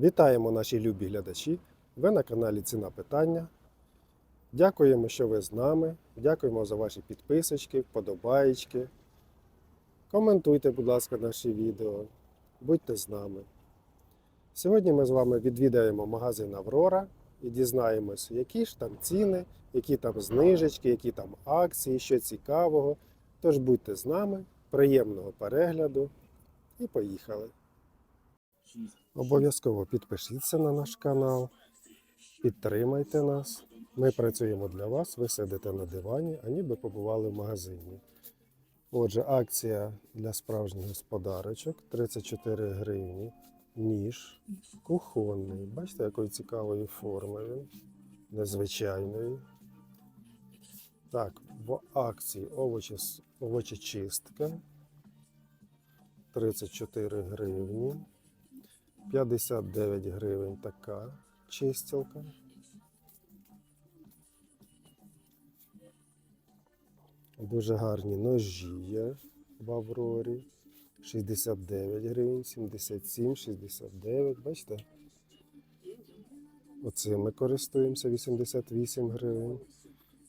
Вітаємо наші любі глядачі. Ви на каналі Ціна Питання. Дякуємо, що ви з нами. Дякуємо за ваші підписочки, вподобаєчки. Коментуйте, будь ласка, наші відео. Будьте з нами. Сьогодні ми з вами відвідаємо магазин Аврора і дізнаємося, які ж там ціни, які там знижечки, які там акції, що цікавого. Тож будьте з нами, приємного перегляду і поїхали. Обов'язково підпишіться на наш канал, підтримайте нас. Ми працюємо для вас, ви сидите на дивані, а ніби побували в магазині. Отже, акція для справжніх господарочок 34 гривні. Ніж кухонний. Бачите, якої цікавої форми він. Незвичайної. Так, в акції овочі, овочечистка 34 гривні. 59 гривень така чистілка. Дуже гарні ножі є в Аврорі. 69 гривень, 77, 69. Бачите? Оцим ми користуємося 88 гривень.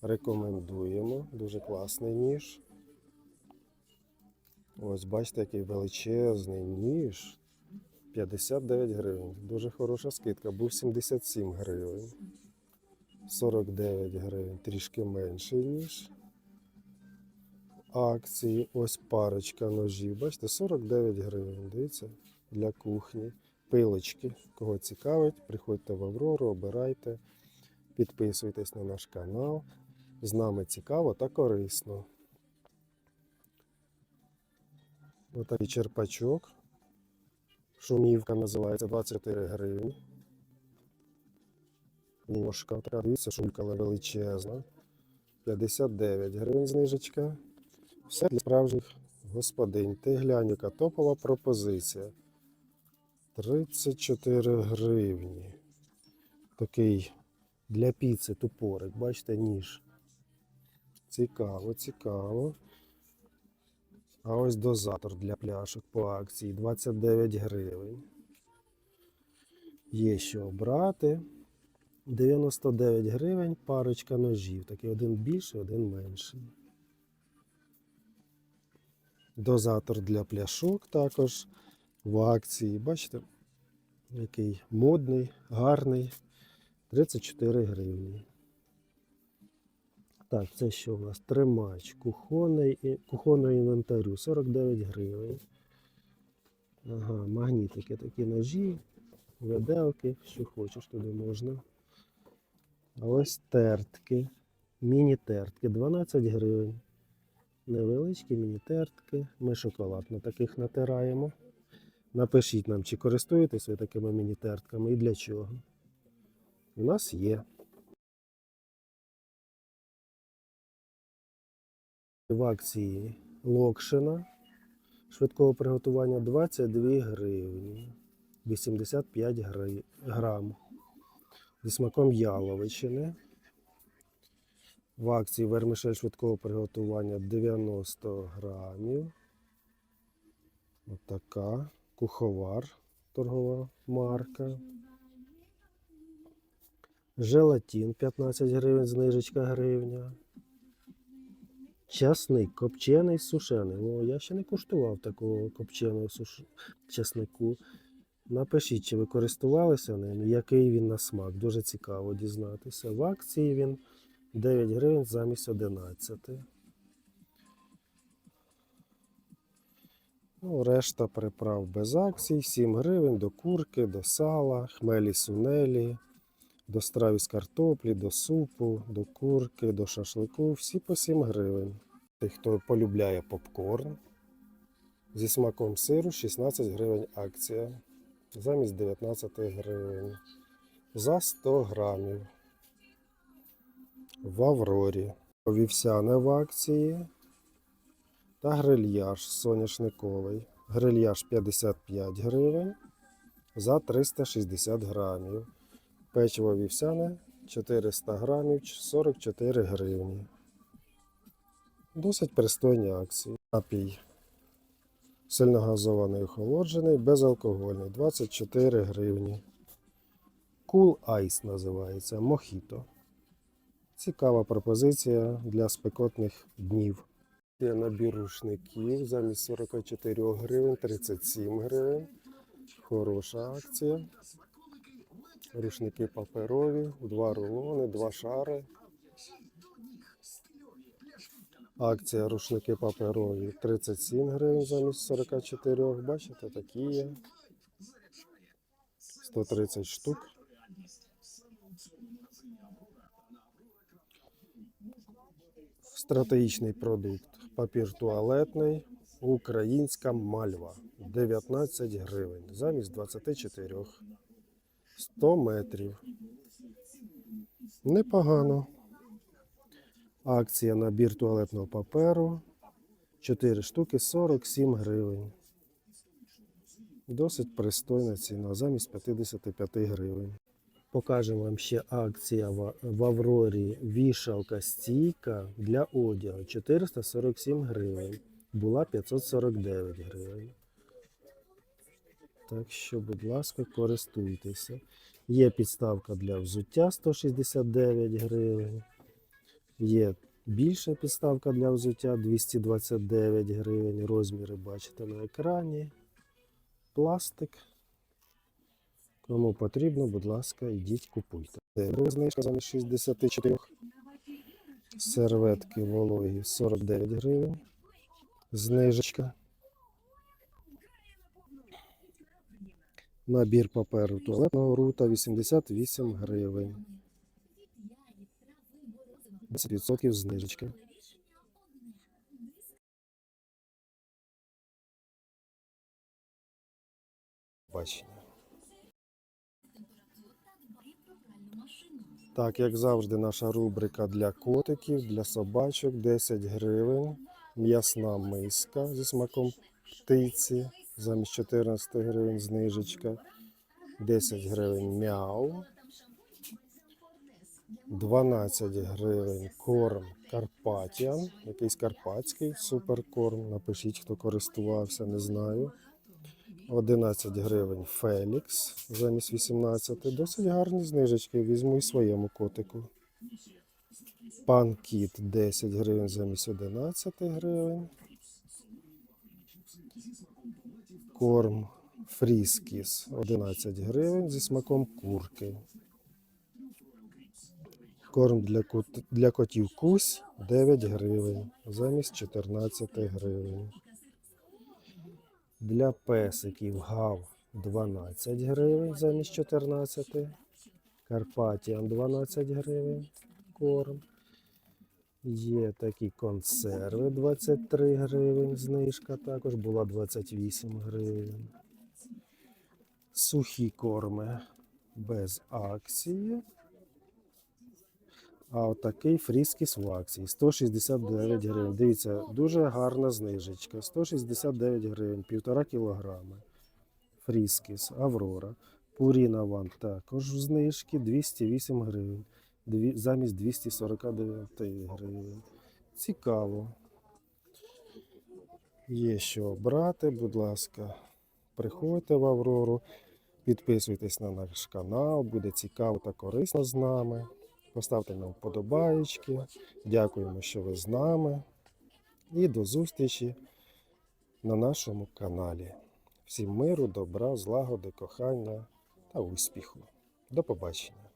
Рекомендуємо. Дуже класний ніж. Ось бачите, який величезний ніж. 59 гривень. Дуже хороша скидка. Був 77 гривень. 49 гривень. Трішки менший ніж. Акції. Ось парочка ножів. Бачите, 49 гривень. Дивіться, для кухні. Пилочки. Кого цікавить, приходьте в Аврору, обирайте, підписуйтесь на наш канал. З нами цікаво та корисно. Отакий черпачок. Шумівка називається 24 гривні. Ложка така, дивіться, шумка величезна. 59 гривень знижечка. Все для справжніх господинь. Ти глянь, яка топова пропозиція. 34 гривні. Такий для піци тупорик. Бачите, ніж. Цікаво, цікаво. А ось дозатор для пляшок по акції 29 гривень. Є що обрати. 99 гривень парочка ножів. Такий один більший, один менший. Дозатор для пляшок також в акції. Бачите, який модний, гарний. 34 гривні. Так, це що у нас? Тримач кухонний, кухонного інвентарю 49 гривень. Ага, магнітики такі ножі, виделки, що хочеш туди можна. Ось тертки. Міні-тертки 12 гривень. Невеличкі міні-тертки. Ми шоколад на таких натираємо. Напишіть нам, чи користуєтесь ви такими міні-тертками і для чого. У нас є. В акції Локшина швидкого приготування 22 гривні 85 гри- грам. Зі смаком яловичини. В акції вермишель швидкого приготування 90 грамів. Отака. Куховар торгова марка. Желатин 15 гривень, знижечка гривня. Часник копчений сушений. О, я ще не куштував такого копченого суш... часнику. Напишіть, чи ви користувалися ним, який він на смак. Дуже цікаво дізнатися. В акції він 9 гривень замість 11. Ну, решта приправ без акцій. 7 гривень до курки, до сала, хмелі сунелі, до страв із картоплі, до супу, до курки, до шашлику. Всі по 7 гривень. Тих, хто полюбляє попкорн. Зі смаком сиру 16 гривень акція. Замість 19 гривень. За 100 грамів. В Аврорі. Вівсяне в акції. Та грильяж соняшниковий. Грильяж 55 гривень за 360 грамів. Печиво вівсяне 400 грамів 44 гривні. Досить пристойні акції. Напій сильногазований охолоджений, безалкогольний 24 гривні. Cool Ice називається Мохіто. Цікава пропозиція для спекотних днів. Є набір рушників замість 44 гривень 37 гривень. Хороша акція. Рушники паперові, два рулони, два шари. Акція рушники паперові 37 гривень замість 44. Бачите, такі є. 130 штук. Стратегічний продукт. Папір туалетний. Українська мальва. 19 гривень замість 24. 100 метрів. Непогано. Акція набір туалетного паперу. 4 штуки 47 гривень. Досить пристойна ціна, замість 55 гривень. Покажемо вам ще акція в, Аврорі вішалка стійка для одягу 447 гривень. Була 549 гривень. Так що, будь ласка, користуйтеся. Є підставка для взуття 169 гривень. Є більша підставка для взуття 229 гривень. Розміри бачите на екрані. Пластик. Кому потрібно, будь ласка, йдіть купуйте. Знижка замість 64. Серветки вологі 49 гривень. Знижечка. Набір паперу туалетного рута 88 гривень. 10% знижечки. Бачення. Так, як завжди, наша рубрика для котиків, для собачок 10 гривень. М'ясна миска зі смаком птиці. Замість 14 гривень знижечка. 10 гривень мяу. 12 гривень корм Карпатіан. Якийсь карпатський суперкорм. Напишіть, хто користувався, не знаю. 11 гривень Фелікс замість 18. Досить гарні знижечки. Візьму і своєму котику. Пан Кіт 10 гривень замість 11 гривень. Корм Фріскіс 11 гривень зі смаком курки. Корм для, кот... для котів кусь 9 гривень замість 14 гривень. Для песиків гав 12 гривень замість 14. Карпатіан 12 гривень корм. Є такі консерви 23 гривень. Знижка також була 28 гривень. Сухі корми без акції. А отакий фріскіс в акції 169 гривень. Дивіться, дуже гарна знижечка. 169 гривень, півтора кілограми. Фріскіс, Аврора. Пуріна Ван також в знижки 208 гривень. Замість 249 гривень. Цікаво. Є що брати, будь ласка, приходьте в Аврору, підписуйтесь на наш канал, буде цікаво та корисно з нами. Поставте нам вподобаєчки. Дякуємо, що ви з нами. І до зустрічі на нашому каналі. Всім миру, добра, злагоди, кохання та успіху. До побачення!